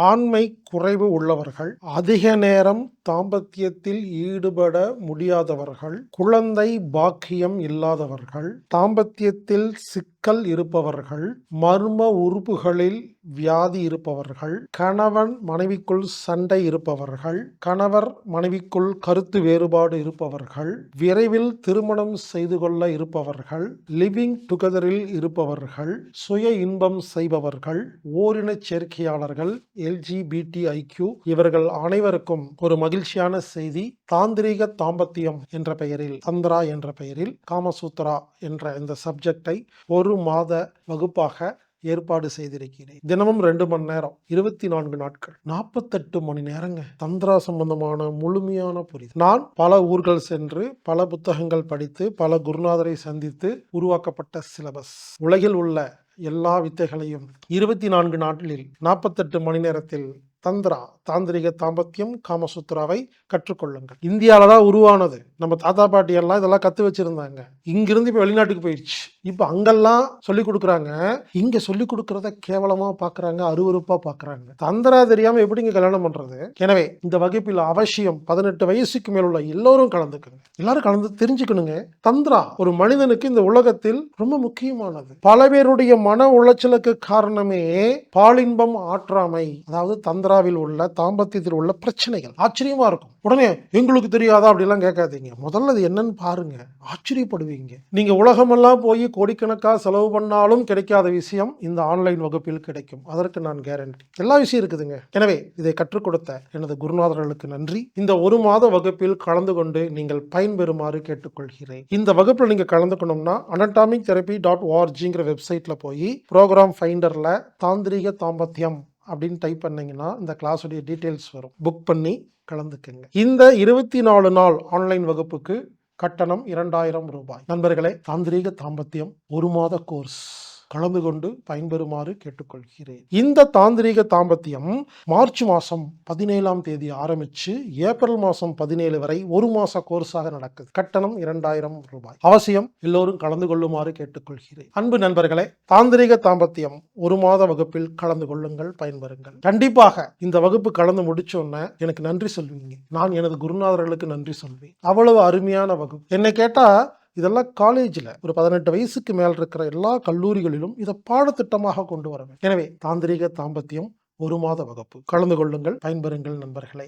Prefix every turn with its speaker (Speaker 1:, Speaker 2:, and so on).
Speaker 1: ஆண்மை குறைவு உள்ளவர்கள் அதிக நேரம் தாம்பத்தியத்தில் ஈடுபட முடியாதவர்கள் குழந்தை பாக்கியம் இல்லாதவர்கள் தாம்பத்தியத்தில் சிக்கல் இருப்பவர்கள் மர்ம உறுப்புகளில் வியாதி இருப்பவர்கள் கணவன் மனைவிக்குள் சண்டை இருப்பவர்கள் கணவர் மனைவிக்குள் கருத்து வேறுபாடு இருப்பவர்கள் விரைவில் திருமணம் செய்து கொள்ள இருப்பவர்கள் லிவிங் டுகெதரில் இருப்பவர்கள் சுய இன்பம் செய்பவர்கள் ஓரினச் சேர்க்கையாளர்கள் எல்ஜிபிடி ஐக்யூ இவர்கள் அனைவருக்கும் ஒரு மகிழ்ச்சியான செய்தி தாந்திரீக தாம்பத்தியம் என்ற பெயரில் தந்திரா என்ற பெயரில் காமசூத்ரா என்ற இந்த சப்ஜெக்டை ஒரு மாத வகுப்பாக ஏற்பாடு செய்திருக்கிறேன். தினமும் ரெண்டு மணி நேரம் இருபத்தி நான்கு நாட்கள் நாற்பத்தெட்டு மணி நேரங்க. தந்திரா சம்பந்தமான முழுமையான புரிதல். நான் பல ஊர்கள் சென்று பல புத்தகங்கள் படித்து பல குருநாதரை சந்தித்து உருவாக்கப்பட்ட சிலபஸ் உலகில் உள்ள எல்லா வித்தைகளையும் இருபத்தி நான்கு நாட்களில் நாற்பத்தெட்டு மணி நேரத்தில் தந்திரா தாந்திரிக தாம்பத்தியம் காமசூத்ராவை கற்றுக்கொள்ளுங்கள். இந்தியாவில் தான் உருவானது. நம்ம தாத்தா பாட்டி எல்லாம் இதெல்லாம் கற்று வச்சிருந்தாங்க. இங்கிருந்து இப்போ வெளிநாட்டுக்கு போயிடுச்சு இப்போ அங்கெல்லாம் சொல்லி கொடுக்குறாங்க. இங்கே சொல்லி கொடுக்குறத கேவலமாக பார்க்குறாங்க அருவருப்பாக பார்க்குறாங்க தந்திரா தெரியாமல் எப்படிங்க கல்யாணம் பண்ணுறது எனவே இந்த வகுப்பில் அவசியம் பதினெட்டு வயசுக்கு மேல் உள்ள எல்லோரும் கலந்துக்குங்க. எல்லாரும் கலந்து தெரிஞ்சுக்கணுங்க. தந்திரா ஒரு மனிதனுக்கு இந்த உலகத்தில் ரொம்ப முக்கியமானது. பல பேருடைய மன உளைச்சலுக்கு காரணமே பாலின்பம் ஆற்றாமை. அதாவது ஆந்திராவில் உள்ள தாம்பத்தியத்தில் உள்ள பிரச்சனைகள் ஆச்சரியமா இருக்கும். உடனே எங்களுக்கு தெரியாதா அப்படிலாம் கேட்காதீங்க. முதல்ல அது என்னன்னு பாருங்க. ஆச்சரியப்படுவீங்க. நீங்க உலகமெல்லாம் போய் கோடிக்கணக்கா செலவு பண்ணாலும் கிடைக்காத விஷயம் இந்த ஆன்லைன் வகுப்பில் கிடைக்கும். அதற்கு நான் கேரண்டி எல்லா விஷயம் இருக்குதுங்க. எனவே இதை கற்றுக் கொடுத்த எனது குருநாதர்களுக்கு நன்றி. இந்த ஒரு மாத வகுப்பில் கலந்து கொண்டு நீங்கள் பயன்பெறுமாறு கேட்டுக்கொள்கிறேன். இந்த வகுப்பில் நீங்க கலந்துக்கணும்னா அனட்டாமிக் தெரப்பி டாட் ஓஆர்ஜிங்கிற வெப்சைட்ல போய் ப்ரோக்ராம் ஃபைண்டர்ல தாந்திரீக தாம்பத்தியம் அப்படின்னு டைப் பண்ணிங்கன்னா இந்த கிளாஸுடைய டீட்டெயில்ஸ் வரும். புக் பண்ணி கலந்துக்குங்க. இந்த இருபத்தி நாலு நாள் ஆன்லைன் வகுப்புக்கு கட்டணம் இரண்டாயிரம் ரூபாய். நண்பர்களே தாந்திரீக தாம்பத்தியம் ஒரு மாத கோர்ஸ் கலந்து கொண்டு பயன்பெறுமாறு கேட்டுக்கொள்கிறேன். இந்த தாந்திரீக தாம்பத்தியம் மார்ச் மாதம் பதினேழாம் தேதி ஆரம்பிச்சு ஏப்ரல் மாதம் பதினேழு வரை ஒரு மாச கோர்ஸாக நடக்குது. கட்டணம் இரண்டாயிரம் ரூபாய். அவசியம் எல்லோரும் கலந்து கொள்ளுமாறு கேட்டுக்கொள்கிறேன். அன்பு நண்பர்களே தாந்திரீக தாம்பத்தியம் ஒரு மாத வகுப்பில் கலந்து கொள்ளுங்கள் பயன்பெறுங்கள். கண்டிப்பாக இந்த வகுப்பு கலந்து முடிச்சோன்ன எனக்கு நன்றி சொல்வீங்க. நான் எனது குருநாதர்களுக்கு நன்றி சொல்வேன். அவ்வளவு அருமையான வகுப்பு. என்னை கேட்டா இதெல்லாம் காலேஜில் ஒரு பதினெட்டு வயசுக்கு மேல் இருக்கிற எல்லா கல்லூரிகளிலும் இதை பாடத்திட்டமாக கொண்டு வர வேண்டும் எனவே தாந்திரிக தாம்பத்தியம் ஒரு மாத வகுப்பு. கலந்து கொள்ளுங்கள். பயன்பெறுங்கள் நண்பர்களே.